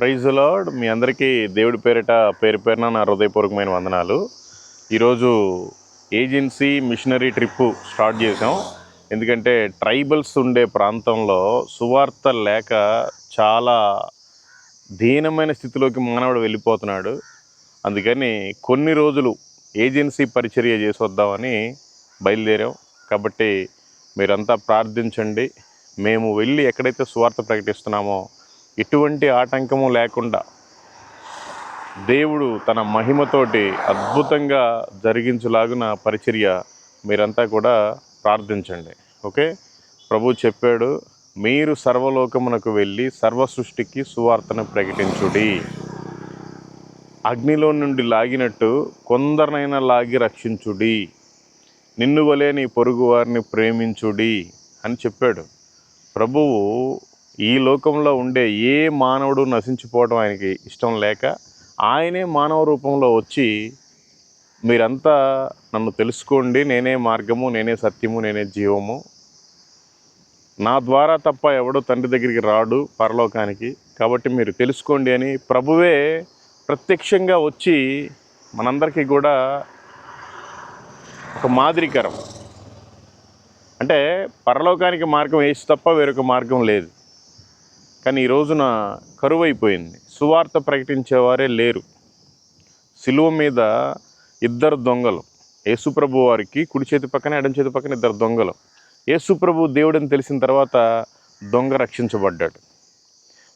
Praise lord. మీ అందరికీ దేవుడి పేరిట పేరు పేరున నా హృదయపూర్వకమైన వందనాలు. ఈరోజు ఏజెన్సీ మిషనరీ ట్రిప్పు స్టార్ట్ చేసాం ఎందుకంటే ట్రైబల్స్ ఉండే ప్రాంతంలో సువార్త లేక చాలా దీనమైన స్థితిలోకి మానవుడు వెళ్ళిపోతున్నాడు. అందుకని కొన్ని రోజులు ఏజెన్సీ పరిచర్య చేసి వద్దామని బయలుదేరాం. కాబట్టి మీరంతా ప్రార్థించండి. మేము వెళ్ళి ఎక్కడైతే సువార్త ప్రకటిస్తున్నామో ఎటువంటి ఆటంకము లేకుండా దేవుడు తన మహిమతోటి అద్భుతంగా జరిగించులాగున పరిచర్య మీరంతా కూడా ప్రార్థించండి. ఓకే? ప్రభు చెప్పాడు మీరు సర్వలోకమునకు వెళ్ళి సర్వ సృష్టికి సువార్తను ప్రకటించుడి. అగ్నిలో నుండి లాగినట్టు కొందరినైనా లాగి రక్షించుడి. నిన్ను వలే నీ పొరుగు వారిని ప్రేమించుడి అని చెప్పాడు. ప్రభువు ఈ లోకంలో ఉండే ఏ మానవుడు నశించిపోవడం ఆయనకి ఇష్టం లేక ఆయనే మానవ రూపంలో వచ్చి మీరంతా నన్ను తెలుసుకోండి నేనే మార్గము నేనే సత్యము నేనే జీవము. నా ద్వారా తప్ప ఎవడో తండ్రి దగ్గరికి రాడు పరలోకానికి. కాబట్టి మీరు తెలుసుకోండి అని ప్రభువే ప్రత్యక్షంగా వచ్చి మనందరికీ కూడా ఒక మాదిరికరం. అంటే పరలోకానికి మార్గం వేసి తప్ప వేరొక మార్గం లేదు. కానీ ఈ రోజున కరువు అయిపోయింది సువార్త ప్రకటించేవారే లేరు. సిలువ మీద ఇద్దరు దొంగలు. యేసుప్రభు వారికి కుడి చేతి పక్కన ఎడం చేతి పక్కన ఇద్దరు దొంగలు. యేసుప్రభు దేవుడని తెలిసిన తర్వాత దొంగ రక్షించబడ్డాడు.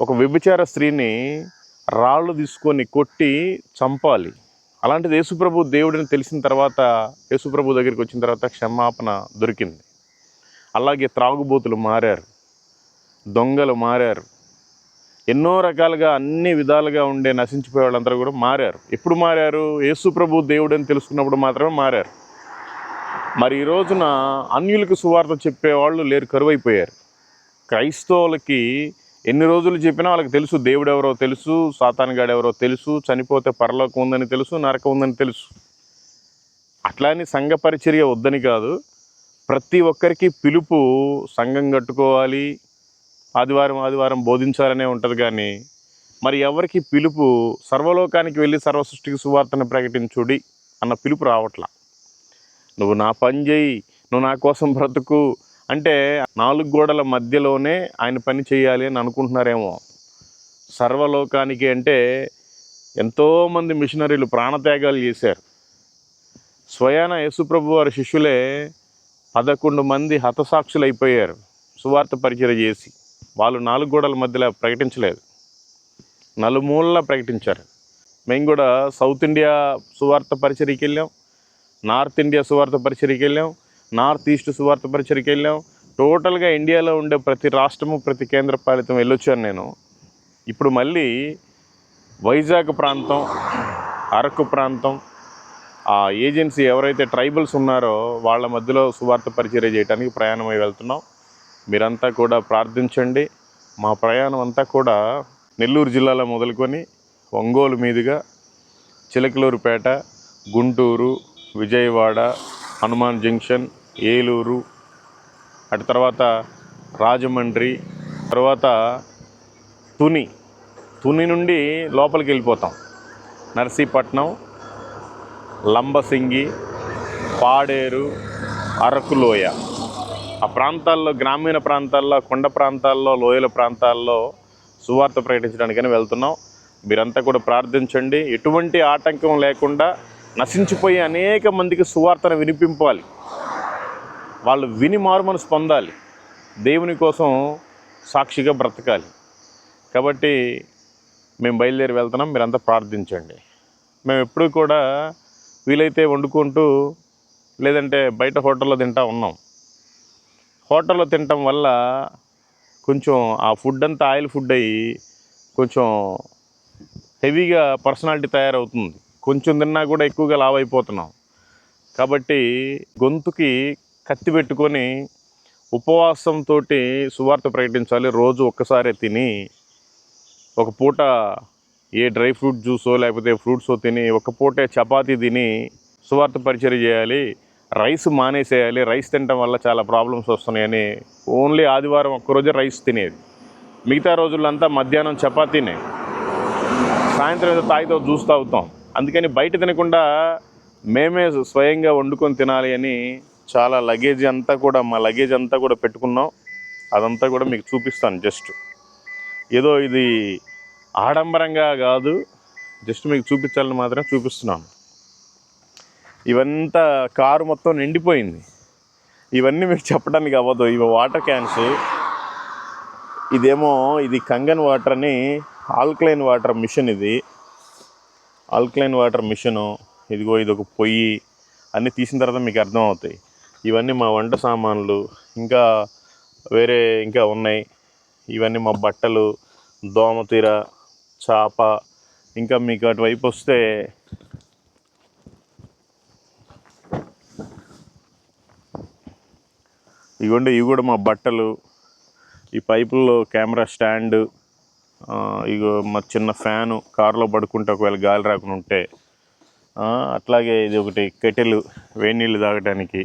ఒక వ్యభిచార స్త్రీని రాళ్ళు తీసుకొని కొట్టి చంపాలి. అలాంటిది యేసుప్రభు దేవుడిని తెలిసిన తర్వాత యేసుప్రభు దగ్గరికి వచ్చిన తర్వాత క్షమాపణ దొరికింది. అలాగే త్రాగుబోతులు మారారు. దొంగలు మారారు. ఎన్నో రకాలుగా అన్ని విధాలుగా ఉండే నశించిపోయే వాళ్ళందరూ కూడా మారారు. ఎప్పుడు మారారు? యేసు ప్రభు దేవుడు అని తెలుసుకున్నప్పుడు మాత్రమే మారారు. మరి ఈ రోజున అన్యులకు సువార్త చెప్పేవాళ్ళు లేరు కరువైపోయారు. క్రైస్తవులకి ఎన్ని రోజులు చెప్పినా వాళ్ళకి తెలుసు దేవుడు ఎవరో తెలుసు సాతానుగాడు ఎవరో తెలుసు చనిపోతే పరలోకం ఉందని తెలుసు నరకం ఉందని తెలుసు. అట్లాని సంఘ పరిచర్య వద్దని కాదు ప్రతి ఒక్కరికి పిలుపు సంఘం కట్టుకోవాలి ఆదివారం ఆదివారం బోధించాలనే ఉంటుంది కానీ మరి ఎవరికి పిలుపు సర్వలోకానికి వెళ్ళి సర్వసృష్టికి సువార్తను ప్రకటించుడి అన్న పిలుపు రావట్లా? నువ్వు నా పని చేయి నువ్వు నా కోసం బ్రతుకు అంటే నాలుగు గోడల మధ్యలోనే ఆయన పని చేయాలి అని అనుకుంటున్నారేమో. సర్వలోకానికి అంటే ఎంతోమంది మిషనరీలు ప్రాణత్యాగాలు చేశారు. స్వయాన యేసుప్రభు వారి శిష్యులే పదకొండు మంది హతసాక్షులు అయిపోయారు సువార్త పరిచయం చేసి. వాళ్ళు నాలుగు గోడల మధ్యలో ప్రకటించలేదు. నలుమూలలా ప్రకటించారు. మేము కూడా సౌత్ ఇండియా సువార్త పరిచయకి వెళ్ళాం. నార్త్ ఇండియా సువార్త పరిచయకి వెళ్ళాం. నార్త్ ఈస్ట్ సువార్త పరిచయకి వెళ్ళాం. టోటల్గా ఇండియాలో ఉండే ప్రతి రాష్ట్రము ప్రతి కేంద్ర పాలితం వెళ్ళొచ్చాను నేను. ఇప్పుడు మళ్ళీ వైజాగ్ ప్రాంతం అరకు ప్రాంతం ఆ ఏజెన్సీ ఎవరైతే ట్రైబల్స్ ఉన్నారో వాళ్ళ మధ్యలో సువార్త పరిచయం చేయడానికి ప్రయాణమై వెళ్తున్నాం. మీరంతా కూడా ప్రార్థించండి. మా ప్రయాణం అంతా కూడా నెల్లూరు జిల్లాలో మొదలుకొని ఒంగోలు మీదుగా చిలకలూరుపేట గుంటూరు విజయవాడ హనుమాన్ జంక్షన్ ఏలూరు అటు తర్వాత రాజమండ్రి తర్వాత తుని. తుని నుండి లోపలికి వెళ్ళిపోతాం. నర్సీపట్నం లంబసింగి పాడేరు అరకులోయ ఆ ప్రాంతాల్లో గ్రామీణ ప్రాంతాల్లో కొండ ప్రాంతాల్లో లోయల ప్రాంతాల్లో సువార్త ప్రకటించడానికని వెళ్తున్నాం. మీరంతా కూడా ప్రార్థించండి. ఎటువంటి ఆటంకం లేకుండా నశించిపోయే అనేక మందికి సువార్తను వినిపింపాలి. వాళ్ళు విని మారుమనసు పొందాలి. దేవుని కోసం సాక్షిగా బ్రతకాలి. కాబట్టి మేము బయలుదేరి వెళ్తున్నాం. మీరంతా ప్రార్థించండి. మేము ఎప్పుడు కూడా వీలైతే వండుకుంటూ లేదంటే బయట హోటల్లో తింటా ఉన్నాం. హోటల్లో తినటం వల్ల కొంచెం ఆ ఫుడ్ అంతా ఆయిల్ ఫుడ్ అయ్యి కొంచెం హెవీగా పర్సనాలిటీ తయారవుతుంది. కొంచెం తిన్నా కూడా ఎక్కువగా లావ్ అయిపోతున్నాం కాబట్టి గొంతుకి కత్తి పెట్టుకొని ఉపవాసంతో సువార్త ప్రకటించాలి. రోజు ఒక్కసారే తిని ఒక పూట ఏ డ్రై ఫ్రూట్ జ్యూసో లేకపోతే ఫ్రూట్సో తిని ఒక పూటే చపాతీ తిని సువార్త పరిచయం చేయాలి. రైస్ మానేసేయాలి రైస్ తినడం వల్ల చాలా ప్రాబ్లమ్స్ వస్తున్నాయని ఓన్లీ ఆదివారం ఒక్కరోజు రైస్ తినేది. మిగతా రోజులంతా మధ్యాహ్నం చపాతీనే. సాయంత్రం ఏదో తాగితో జ్యూస్ తాగుతాం. అందుకని బయట తినకుండా మేమే స్వయంగా వండుకొని తినాలి అని చాలా లగేజ్ అంతా కూడా మా లగేజ్ అంతా కూడా పెట్టుకున్నాం. అదంతా కూడా మీకు చూపిస్తాను జస్ట్. ఏదో ఇది ఆడంబరంగా కాదు జస్ట్ మీకు చూపించాలని మాత్రం చూపిస్తున్నాను. ఇవంతా కారు మొత్తం నిండిపోయింది. ఇవన్నీ మీకు చెప్పడానికి అవ్వదు. ఇవి వాటర్ క్యాన్స్. ఇదేమో ఇది కంగన్ వాటర్ అని ఆల్కలైన్ వాటర్ మిషన్ ఇది. Alkaline water machine. ఇదిగో ఇది ఒక పొయ్యి. అన్నీ తీసిన తర్వాత మీకు అర్థం అవుతాయి ఇవన్నీ మా వంట సామాన్లు. ఇంకా వేరే ఇంకా ఉన్నాయి. ఇవన్నీ మా బట్టలు దోమతీర చాప. ఇంకా మీకు అటువైపు వస్తే ఇవ్వండి ఇవి కూడా మా బట్టలు. ఈ పైపుల్లో కెమెరా స్టాండ్ ఇగో మా చిన్న ఫ్యాను కారులో పడుకుంటే ఒకవేళ గాలి రాకుండా ఉంటే అట్లాగే ఇది ఒకటి కెటిల్ వేడి నీళ్ళు తాగడానికి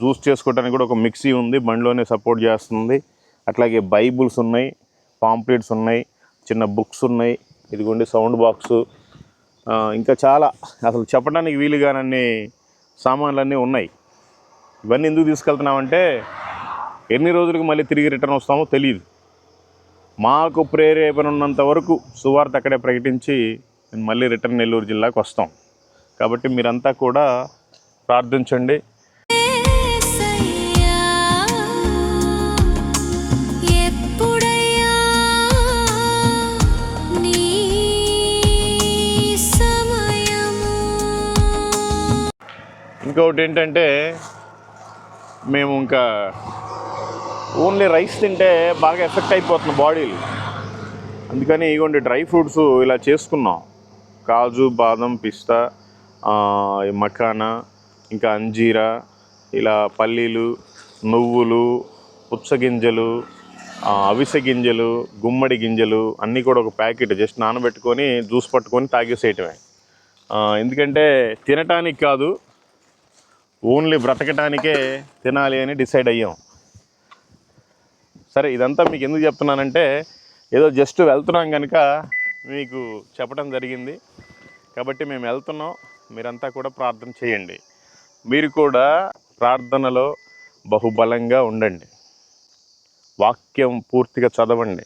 జ్యూస్ చేసుకోవడానికి కూడా ఒక మిక్సీ ఉంది బండిలోనే సపోర్ట్ చేస్తుంది. అట్లాగే బైబుల్స్ ఉన్నాయి పాంప్లెట్స్ ఉన్నాయి చిన్న బుక్స్ ఉన్నాయి ఇదిగోండి సౌండ్ బాక్సు ఇంకా చాలా. అసలు చెప్పడానికి వీలుగానన్ని సామాన్లన్నీ ఉన్నాయి. ఇవన్నీ ఎందుకు తీసుకెళ్తున్నామంటే ఎన్ని రోజులకు మళ్ళీ తిరిగి రిటర్న్ వస్తామో తెలియదు మాకు ప్రేరేపణ ఉన్నంత వరకు సువార్త అక్కడే ప్రకటించి నేను మళ్ళీ రిటర్న్ నెల్లూరు జిల్లాకు వస్తాం. కాబట్టి మీరంతా కూడా ప్రార్థించండి. ఇంకొకటి ఏంటంటే మేము ఇంకా ఓన్లీ రైస్ తింటే బాగా ఎఫెక్ట్ అయిపోతుంది బాడీలు. అందుకని ఇగోండి డ్రై ఫ్రూట్స్ ఇలా చేసుకున్నాం. కాజు బాదం పిస్తా మఖానా ఇంకా అంజీరా ఇలా పల్లీలు నువ్వులు పుచ్చగింజలు అవిసె గింజలు గుమ్మడి గింజలు అన్నీ కూడా ఒక ప్యాకెట్ జస్ట్ నానబెట్టుకొని జ్యూస్ పట్టుకొని తాగేసేయటమే. ఎందుకంటే తినటానికి కాదు ఓన్లీ బ్రతకటానికే తినాలి అని డిసైడ్ అయ్యాం. సరే ఇదంతా మీకు ఎందుకు చెప్తున్నానంటే ఏదో జస్ట్ వెళ్తున్నాం కనుక మీకు చెప్పడం జరిగింది. కాబట్టి మేము వెళ్తున్నాం. మీరంతా కూడా ప్రార్థన చేయండి. మీరు కూడా ప్రార్థనలో బహుబలంగా ఉండండి. వాక్యం పూర్తిగా చదవండి.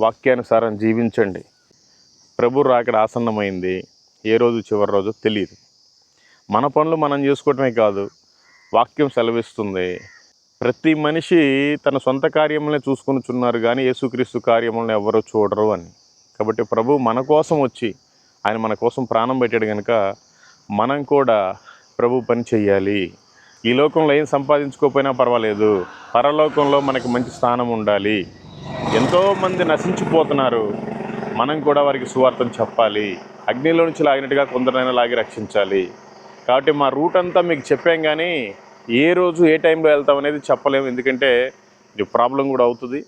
వాక్యానుసారం జీవించండి. ప్రభు రాకడ ఆసన్నమైంది. ఏ రోజు చివరి రోజు తెలియదు మన పనులు మనం చేసుకోవటమే కాదు వాక్యం సెలవిస్తుంది. ప్రతి మనిషి తన సొంత కార్యములనే చూసుకొనిచున్నారు కానీ యేసుక్రీస్తు కార్యములను ఎవరో చూడరు అని. కాబట్టి ప్రభు మన కోసం వచ్చి ఆయన మన కోసం ప్రాణం పెట్టాడు కనుక మనం కూడా ప్రభు పని చేయాలి ఈ లోకంలో ఏం సంపాదించుకోకపోయినా పర్వాలేదు. పరలోకంలో మనకి మంచి స్థానం ఉండాలి. ఎంతోమంది నశించిపోతున్నారు. మనం కూడా వారికి సువార్థం చెప్పాలి. అగ్నిలో నుంచి లాగినట్టుగా కొందరైనా లాగి రక్షించాలి. కాబట్టి మా రూట్ అంతా మీకు చెప్పాం కానీ ఏ రోజు ఏ టైంలో వెళ్తాం అనేది చెప్పలేము. ఎందుకంటే ఇది ప్రాబ్లం కూడా అవుతుంది.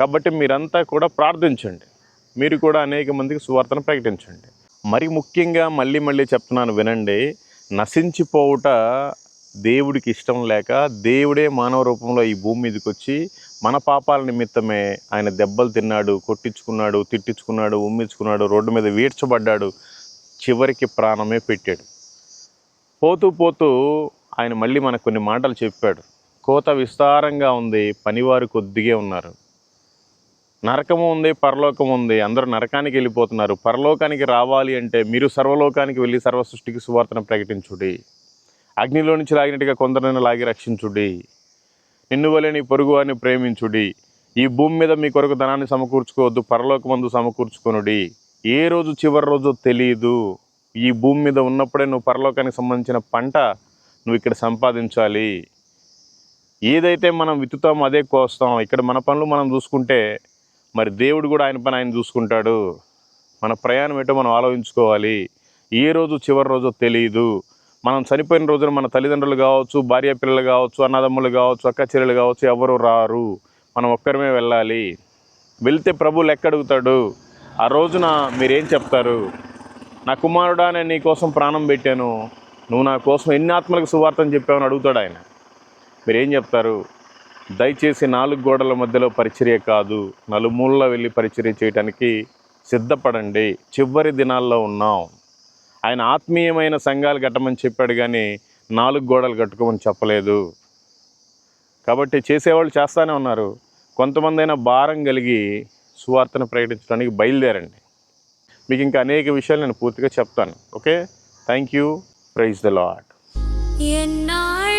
కాబట్టి మీరంతా కూడా ప్రార్థించండి. మీరు కూడా అనేక మందికి సువార్తను ప్రకటించండి. మరి ముఖ్యంగా మళ్ళీ మళ్ళీ చెప్తున్నాను వినండి. నశించిపోవుట దేవుడికి ఇష్టం లేక దేవుడే మానవ రూపంలో ఈ భూమి మీదకి వచ్చి మన పాపాల నిమిత్తమే ఆయన దెబ్బలు తిన్నాడు కొట్టించుకున్నాడు తిట్టించుకున్నాడు ఉమ్మించుకున్నాడు రోడ్డు మీద వీడ్చబడ్డాడు. చివరికి ప్రాణమే పెట్టాడు. పోతూ పోతూ ఆయన మళ్ళీ మనకు కొన్ని మాటలు చెప్పాడు. కోత విస్తారంగా ఉంది పనివారు కొద్దిగే ఉన్నారు. నరకము ఉంది పరలోకం ఉంది అందరూ నరకానికి వెళ్ళిపోతున్నారు. పరలోకానికి రావాలి అంటే మీరు సర్వలోకానికి వెళ్ళి సర్వ సృష్టికి సువార్తను ప్రకటించుడి. అగ్నిలో నుంచి లాగినట్టుగా కొందరిని లాగి రక్షించుడి. నిన్ను వలె నీ పొరుగు వారిని ప్రేమించుడి. ఈ భూమి మీద మీ కొరకు ధనాన్ని సమకూర్చుకోవద్దు పరలోకమందు సమకూర్చుకొనుడి. ఏ రోజు చివరి రోజు తెలియదు ఈ భూమి మీద ఉన్నప్పుడే నువ్వు పరలోకానికి సంబంధించిన పంట నువ్వు ఇక్కడ సంపాదించాలి. ఏదైతే మనం విత్తుతామో అదే కోస్తాం. ఇక్కడ మన పనులు మనం చూసుకుంటే మరి దేవుడు కూడా ఆయన పని ఆయన చూసుకుంటాడు. మన ప్రయాణం ఏంటో మనం ఆలోచించుకోవాలి. ఏ రోజు చివరి రోజో తెలియదు మనం చనిపోయిన రోజున మన తల్లిదండ్రులు కావచ్చు భార్య పిల్లలు కావచ్చు అన్నదమ్ములు కావచ్చు అక్క చెల్లెలు కావచ్చు ఎవరు రారు. మనం ఒక్కరమే వెళ్ళాలి. వెళ్తే ప్రభు లెక్క ఆ రోజున మీరేం చెప్తారు? నా కుమారుడా నేను నీ కోసం ప్రాణం పెట్టాను. నువ్వు నా కోసం ఎన్ని ఆత్మలకు సువార్తను చెప్పావని అడుగుతాడు ఆయన. మీరేం చెప్తారు? దయచేసి నాలుగు గోడల మధ్యలో పరిచర్య కాదు నలుమూలలో వెళ్ళి పరిచర్య చేయడానికి సిద్ధపడండి. చివరి దినాల్లో ఉన్నాం. ఆయన ఆత్మీయమైన సంఘాలు కట్టమని చెప్పాడు కానీ నాలుగు గోడలు కట్టుకోమని చెప్పలేదు. కాబట్టి చేసేవాళ్ళు చేస్తానే ఉన్నారు. కొంతమంది అయినా భారం కలిగి సువార్తను ప్రకటించడానికి బయలుదేరండి. మీకు ఇంకా అనేక విషయాలు నేను పూర్తిగా చెప్తాను. Okay? Thank you praise the Lord ఎన్నాళ్ళు